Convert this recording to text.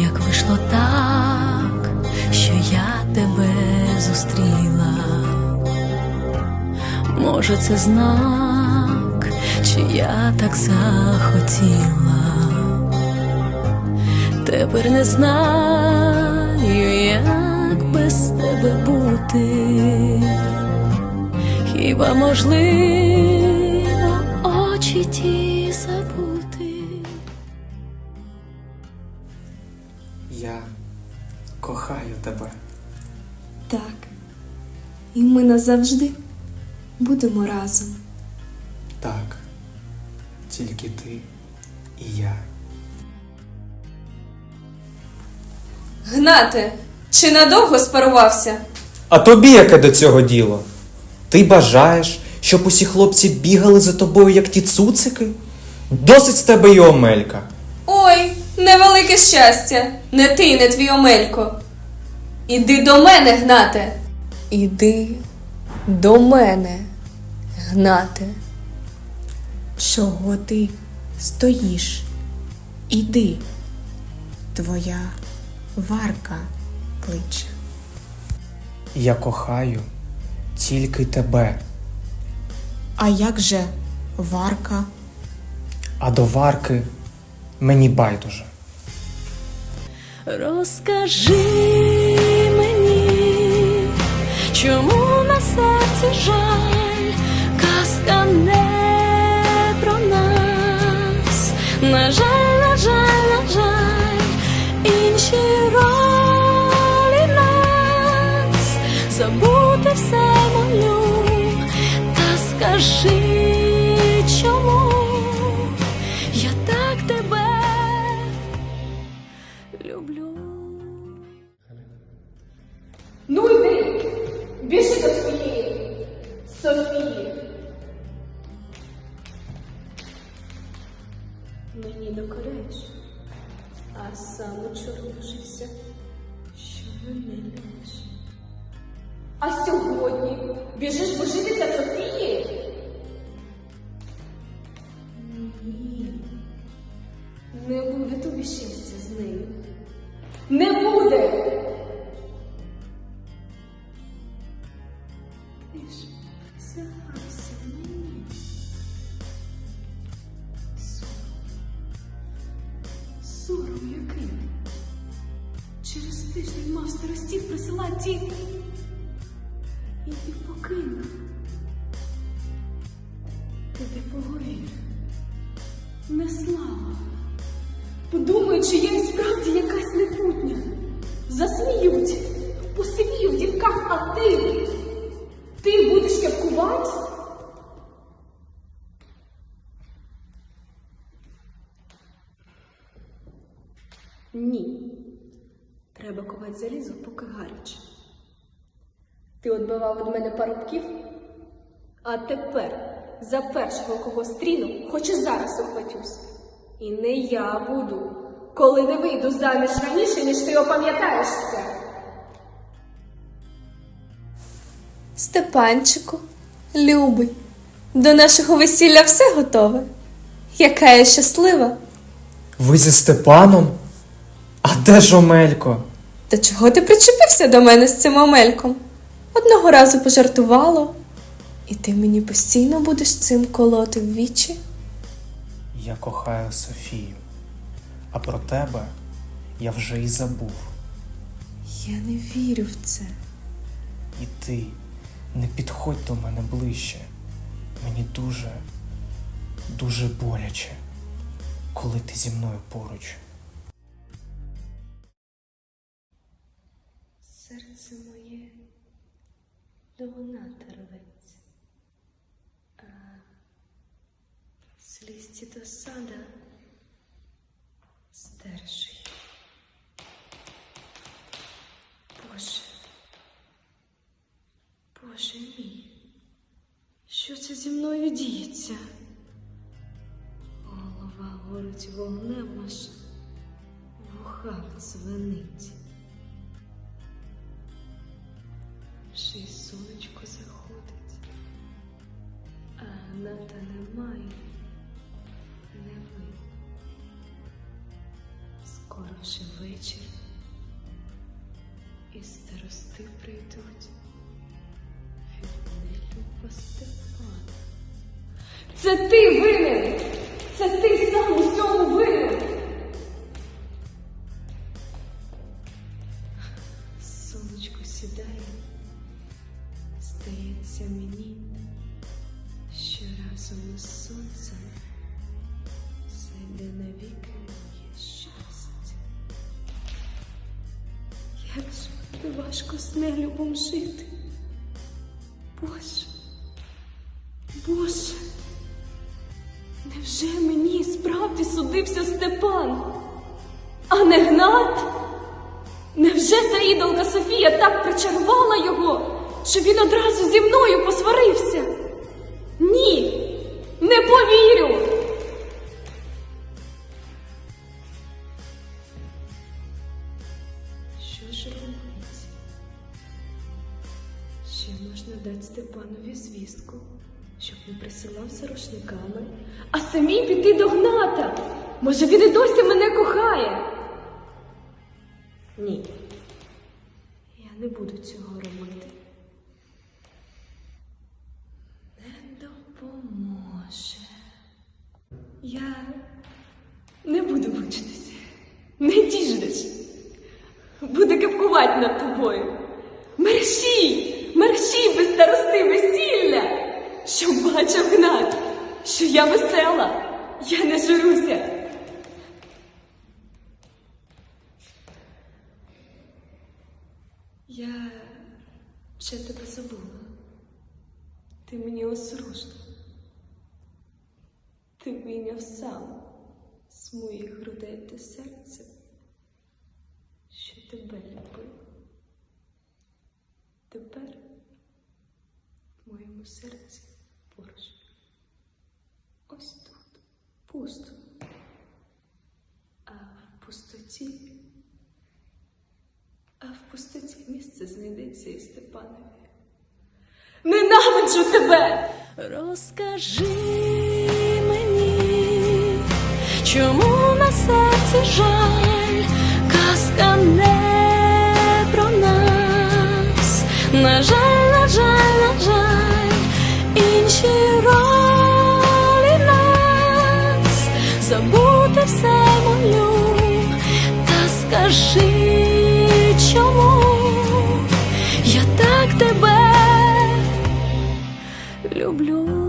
як вийшло так, що я тебе зустріла. Може, це знак, чи я так захотіла. Тепер не знаю, як без тебе бути. Хіба можливо очі ті Я кохаю тебе. Так. І ми назавжди будемо разом. Так. Тільки ти і я. Гнате, чи надовго спарувався? А тобі яке до цього діло? Ти бажаєш, щоб усі хлопці бігали за тобою, як ті цуцики? Досить з тебе й омелька. Ой, невелике щастя, не ти, не твій Омелько. Іди до мене, гнате. Іди до мене, гнате. Чого ти стоїш? Іди, твоя варка кличе. Я кохаю тільки тебе, А як же варка? а до варки мені байдуже. Розкажи мені, чому на серці жаль, казка не про нас, на жаль, люблю. Ну йди, біжи до своєї Софії. Мені докоряєш, а сам учорнишся, що мене любиш. А сьогодні біжиш божитися Софії? Ні, не буде тобі щастя з нею. Не буде. Ти ж злягався мені. Сором. Сором який. Через тиждень мав старостів присилати ті. І ти покинув. Тобі поговір. Не слава. Подумають, що я і справді якась непутня. Засміють, посивію в дівках, а ти. Ти будеш кепкувати? Ні. Треба ковати залізо, поки гаряче. Ти отбивав від мене парубків, а тепер за першого, кого стріну, хоч і зараз ухватюсь. І не я буду, коли не вийду заміж раніше, ніж ти опам'ятаєшся. Степанчику, любий, до нашого весілля все готове. Яка я щаслива. Ви зі Степаном? А де ж Омелько? Та чого ти причепився до мене з цим омельком? Одного разу пожартувало, і ти мені постійно будеш цим колоти в вічі? Я кохаю Софію, а про тебе я вже й забув. Я не вірю в це. І ти не підходь до мене ближче. Мені дуже, дуже боляче, коли ти зі мною поруч. Серце моє до гната рветься, а слізці до стерши. Боже, Боже мій, що це зі мною діється? Голова горить вогнем аж в ухах дзвенить. Ще й сонечко заходить, а гната немає, не видно. Скоро вже вечір, і старости прийдуть від нелюба Степана. Це ти винен! Це ти сам Же важко з нелюбом жити. Боже, Боже, Невже мені справді судився Степан, а не Гнат? Невже та ідолка Софія так причарувала його, що він одразу зі мною посварився? Ні, не повірю. Що ж робити? Ще можна дати Степанові звістку, щоб не присилав за рушниками. А самій піти до Гната. Може, він і досі мене кохає. Ні. Я не буду цього робити. Не допоможе. Я не буду мучитися. Не діждеш. Буде кепкувати над тобою. Мерщій, мерщій без старости весілля, щоб бачив Гнат, що я весела, я не жируся. Я вже тебе забула. Ти мені осоружна. Ти вийняв сам з моїх грудей те серце, що тебе любив. Тепер в моєму серці поруч. Ось тут пусто. А в пустоті а в пустоті місце знайдеться і Степанові. Ненавиджу тебе! Розкажи мені, чому на серці жаль, казка не про нас. На жаль, на жаль, на жаль, інші ролі нас. Забути все молю, та скажи, чому я так тебе люблю.